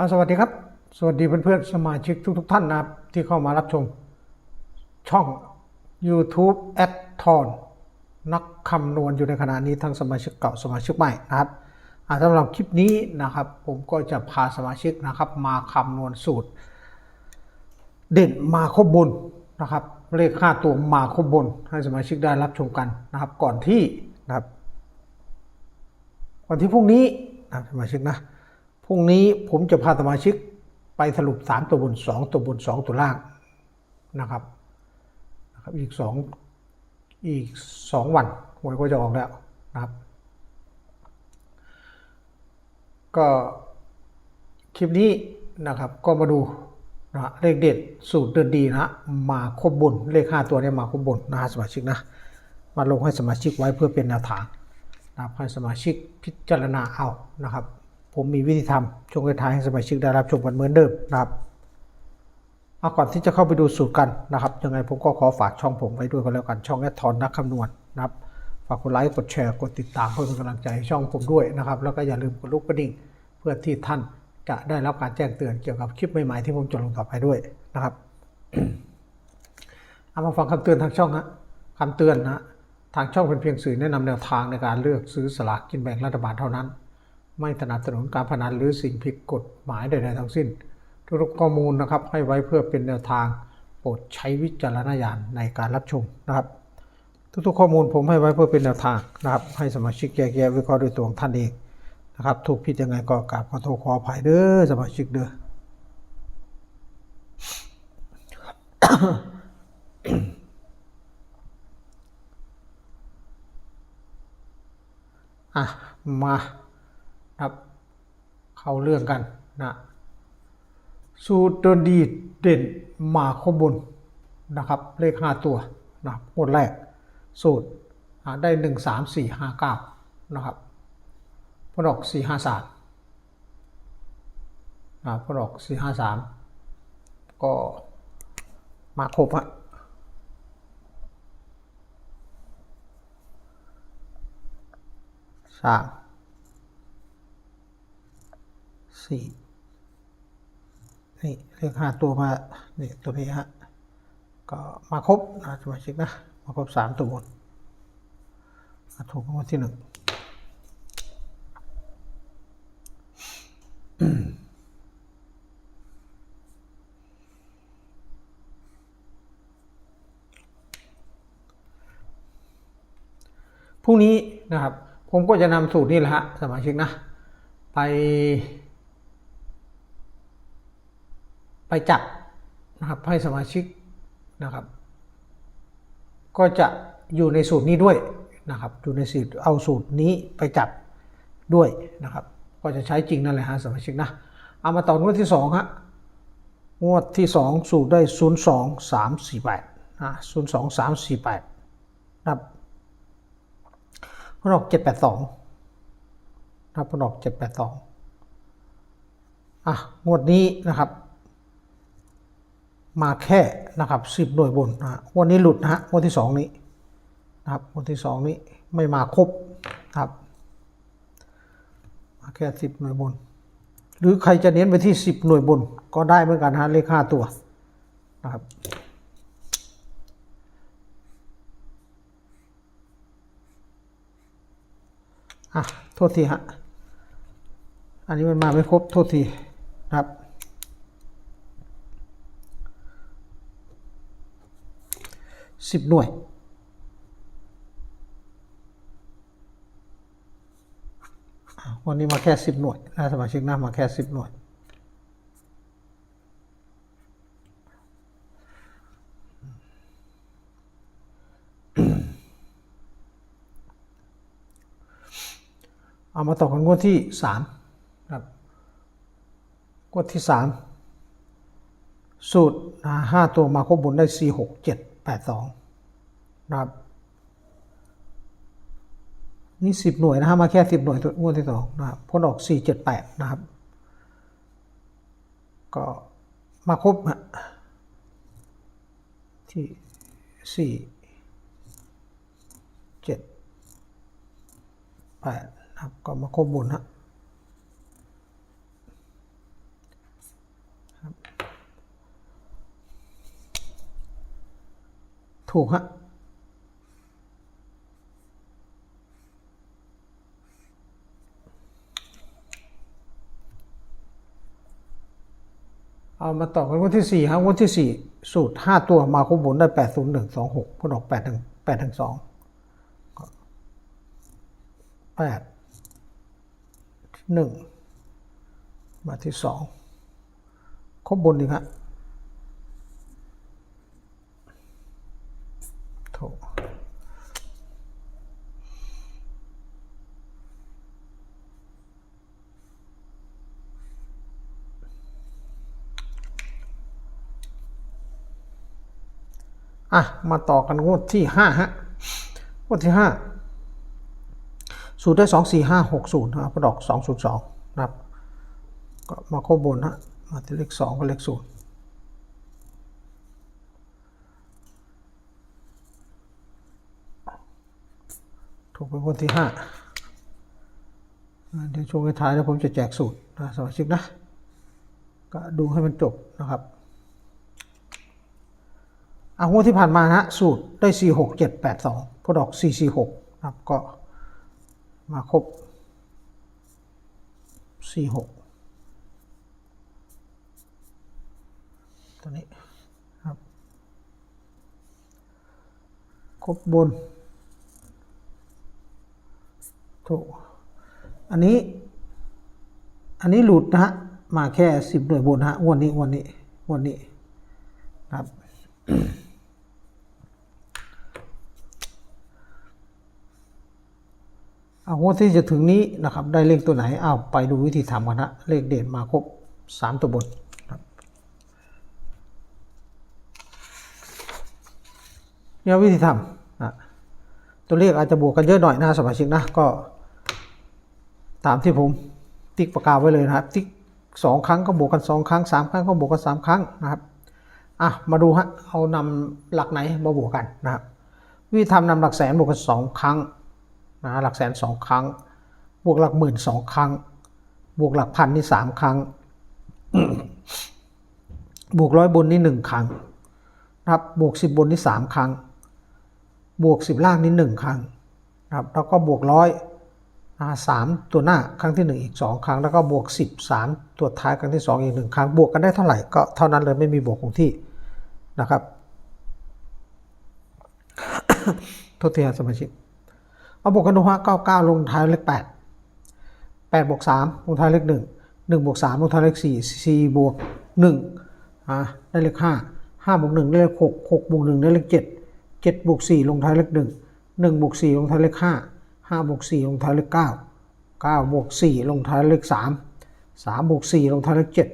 อาสวัสดีครับ สวัสดีเพื่อนๆสมาชิกทุกๆท่านนะครับ ที่เข้ามารับชม ช่อง YouTube แอดทอนนักคำนวณอยู่ในขณะนี้ทั้งสมาชิกเก่าสมาชิกใหม่นะครับสำหรับคลิปนี้นะครับ ผมก็จะพาสมาชิกนะครับ มาคำนวณสูตร เด่นมาครบบนนะครับ เลขค่าตัวมาครบบน ให้สมาชิกได้รับชมกันนะครับ ก่อนที่นะครับวันที่พรุ่งนี้นะสมาชิกนะ พรุ่งนี้ผมจะพาสมาชิกไปสรุป 3 ตัวบน 2 ตัวบน 2 ตัวล่างนะครับนะครับ อีก 2 อีก 2 วันหวยก็จะออกแล้วนะครับ ก็คลิปนี้นะครับก็มาดูนะเลขเด็ดสูตรเดินดีนะมาครบบนเลขห้าตัวเนี้มาครบบนนะฮะสมาชิกนะมาลงให้สมาชิกไว้เพื่อเป็นแนวทางนะครับให้สมาชิกพิจารณาเอานะครับ ผมมีวิธีทำช่วงท้ายให้สมาชิกได้รับชมกันเหมือนเดิมนะครับเอาก่อนที่จะเข้าไปดูสูตรกันนะครับยังไงผมก็ขอฝากช่องผมไว้ด้วยกันแล้วกันช่องแอดทอนนักคำนวณนะครับฝากกดไลค์กดแชร์กดติดตามเพื่อเป็นกำลังใจให้ช่องผมด้วยนะครับแล้วก็อย่าลืมกดลูกกระดิ่ง เพื่อที่ท่านจะได้รับการแจ้งเตือนเกี่ยวกับคลิปใหม่ๆที่ผมจะลงต่อไปด้วยนะครับเอามาฟังคำเตือนทางช่องฮะคำเตือนนะทางช่องเป็นเพียงสื่อแนะนำแนวทางในการเลือกซื้อสลากกินแบ่งรัฐบาลเท่านั้น ไม่สนับสนุนการพนันหรือสิ่งผิดกฎหมายใดๆทั้งสิ้น ทุกๆข้อมูลนะครับให้ไว้เพื่อเป็นแนวทางโปรดใช้วิจารณญาณในการรับชมนะครับ ทุกๆข้อมูลผมให้ไว้เพื่อเป็นแนวทางนะครับ ให้สมาชิกแยกแยะวิเคราะห์ด้วยตัวของท่านเองนะครับถูกผิดยังไงก็กราบขอโทษขออภัยเด้อสมาชิกเด้ออะมา ครับ เข้าเรื่องกันนะสูตรเดินดีเด่นมาข้อบนนะครับ เลขห้าตัวนะครับงวดแรกสูตรได้หนึ่งสามสี่ห้าเก้านะครับพออกสี่ห้าสามนะพออกสี่ห้าสามก็มาครบฮะสาม สี่นี่เลขห้าตัวมาเนี่ยตัวนี้ฮะก็มาครบนะสมาชิกนะ มาครบสามตัวบนมาถูกรางวัลที่หนึ่งพรุ่งนี้นะครับ ผมก็จะนำสูตรนี่แหละฮะสมาชิกนะ ไป ไปจับนะครับให้สมาชิกนะครับ ก็จะอยู่ในสูตรนี้ด้วยนะครับ อยู่ในสูตรเอาสูตรนี้ไปจับด้วยนะครับ ก็จะใช้จริงนั่นแหละฮะสมาชิกนะเอามาต่องวดที่สองฮะงวดที่สองสูตรได้ศูนย์สองสามสี่แปดนะศูนย์สองสามสี่แปดนะครับพนออกเจ็ดแปดสองนะครับพนออกเจ็ดแปดสองอะงวดนี้นะครับ มาแค่นะครับสิบหน่วยบนนะวันนี้หลุดนะฮะวันที่สองนี้นะครับวันที่สองนี้ไม่มาครบครับมาแค่สิบหน่วยบน หรือใครจะเน้นไปที่สิบหน่วยบน ก็ได้เหมือนกันฮะเลขห้าตัวนะครับอะโทษทีฮะอันนี้มันมาไม่ครบโทษทีนะครับ สิบหน่วย วันนี้มาแค่สิบหน่วยนะสมาชิกนะมาแค่สิบหน่วย เอามาต่อกันงวดที่สามครับงวดที่สามสูตรห้าตัวมาครบบนได้สี่หกเจ็ด แปดสองนะครับนี่สิบหน่วยนะฮะมาแค่สิบหน่วยตัวงวดที่สองนะครับพ้นออกสี่เจ็ดแปดนะครับ ก็มาครบฮะที่สี่เจ็ดแปดนะครับ ก็มาครบบนฮะ ถูกฮะเอามาต่อกันวันที่สี่ครับวันที่สี่สูตรห้าตัวมาครบบนได้แปดศูนย์หนึ่งสองหกพอดอกแปดถึงแปดถึงสองแปดหนึ่งมาที่สองครบบนอีกฮะโถ อะ มาต่อกันงวดที่ห้าฮะงวดที่ห้าสูตรได้สองสี่ห้าหกศูนย์นะครับดอกสองศูนย์สองนะครับ ก็มาครบบนฮะ มาที่เลขสองกับเลขศูนย์ถูกเป็นคนที่ห้าอ่าเดี๋ยวช่วงท้ายแล้วผมจะแจกสูตรนะสมาชิกนะ ก็ดูให้มันจบนะครับ อางวดที่ผ่านมานะฮะสูตรได้ 4 6 7 8 2พอดอก 4 4 6นะครับก็มาครบ 4 6 ตัวนี้ครับ ครบบน ถูก อันนี้ อันนี้หลุดนะฮะ มาแค่ 10 หน่วยบนฮะวันนี้วันนี้วันนี้ครับ เอางวดที่จะถึงนี้นะครับ ได้เลขตัวไหนเอาไปดูวิธีทำกันนะเลขเด่นมาครบสามตัวบนเนี่ยวิธีทำนะตัวเลขอาจจะบวกกันเยอะหน่อยนะสมาชิกนะก็ ตามที่ผมติ๊กประกาศไว้เลยนะครับ ติ๊กสองครั้งก็บวกกันสองครั้งสามครั้งก็บวกกันสามครั้งนะครับอะมาดูฮะเอานำหลักไหนมาบวกกันนะครับวิธีทำนำหลักแสนบวกกันสองครั้ง นะหลักแสนสองครั้ง บวกหลักหมื่นสองครั้ง บวกหลักพันนี่สามครั้ง บวกร้อยบนนี่หนึ่งครั้งนะครับบวกสิบบนนี่สามครั้ง บวกสิบล่างนี่หนึ่งครั้งนะครับแล้วก็บวกร้อยสามตัวหน้าครั้งที่หนึ่งอีกสองครั้ง แล้วก็บวกสิบสามตัวท้ายครั้งที่สองอีกหนึ่งครั้ง บวกกันได้เท่าไหร่ก็เท่านั้นเลยไม่มีบวกคงที่นะครับโทษทีสมาชิก เอาบวกกันดูฮะเก้าเก้าลงท้ายเลขแปดแปดบวกสามลงท้ายเลขหนึ่งหนึ่งบวกสามลงท้ายเลขสี่สี่บวกหนึ่งอ่าได้เลขห้าห้าบวกหนึ่งได้เลขหกหกบวกหนึ่งได้เลขเจ็ดเจ็ดบวกสี่ลงท้ายเลขหนึ่งหนึ่งบวกสี่ลงท้ายเลขห้าห้าบวกสี่ลงท้ายเลขเก้าเก้าบวกสี่ลงท้ายเลขสามสามบวกสี่ลงท้ายเลขเจ็ด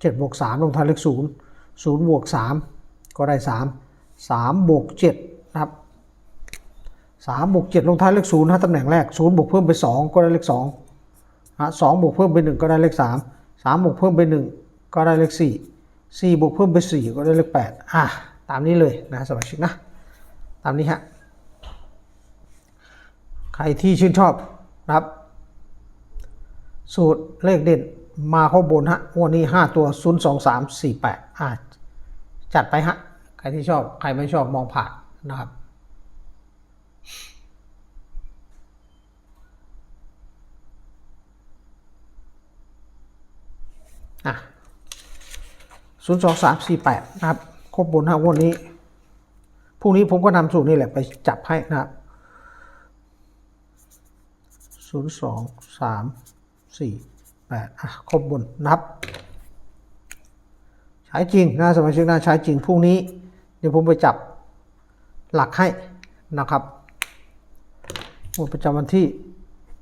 เจ็ดบวกสามลงท้ายเลขศูนย์ศูนย์บวกสามก็ได้สามสามบวกเจ็ด นะครับสามบวกเจ็ดลงท้ายเลขศูนย์ฮะตำแหน่งแรกศูนย์บวกเพิ่มไปสองก็ได้เลขสองฮะสองบวกเพิ่มไปหนึ่งก็ได้เลขสามสามบวกเพิ่มไปหนึ่งก็ได้เลขสี่สี่บวกเพิ่มไปสี่ก็ได้เลขแปดอะตามนี้เลยนะสมาชิกนะตามนี้ฮะใครที่ชื่นชอบนะครับ สูตรเลขเด่นมาข้างบนฮะวันนี้ห้าตัวศูนย์สองสามสี่แปดอะจัดไปฮะ ใครที่ชอบ ใครไม่ชอบมองผ่านนะครับ อะศูนย์สองสามสี่แปดนะครับครบบนห้างวดนี้พรุ่งนี้ผมก็นำสูตรนี่แหละไปจับให้นะครับศูนย์สองสามสี่แปดอะครบบนนับ ใช้จริงนะสมาชิกนะใช้จริงพรุ่งนี้ เดี๋ยวผมไปจับหลักให้นะครับ งวดประจำวันที่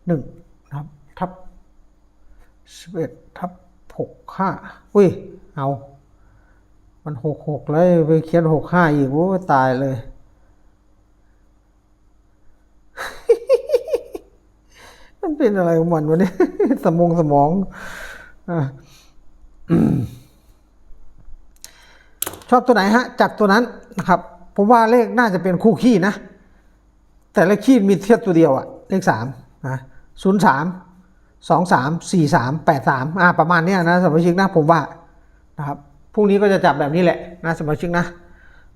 หนึ่งนะครับทับสิบเอ็ดทับหกห้าอุ้ย เอา มันหกหกเลยไปเขียนหกห้าอีกโอ้ยตายเลย มันเป็นอะไรของมันวะเนี่ยสมองสมองอะชอบตัวไหนฮะ จัดตัวนั้นนะครับผมว่าเลขน่าจะเป็นคู่ขี้นะ แต่ละขีดมีเทียบตัวเดียวอะเลขสามนะศูนย์สามสองสามสี่สามแปดสามอ่าประมาณเนี้ยนะสมาชิกนะผมว่านะครับพรุ่งนี้ก็จะจับแบบนี้แหละนะสมาชิกนะ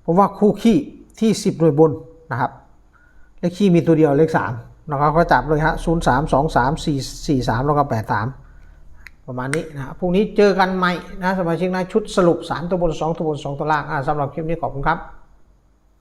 ผมว่าคู่ขี้ที่สิบหน่วยบนนะครับเลขขี้มีตัวเดียวเลขสามนะครับก็จับเลยฮะศูนย์สามสองสามสี่สี่สามแล้วก็แปดสามประมาณนี้นะพรุ่งนี้เจอกันใหม่นะสมาชิกนะชุดสรุปสามตัวบนสองตัวบนสองตัวล่างอ่าสำหรับคลิปนี้ขอบคุณครับ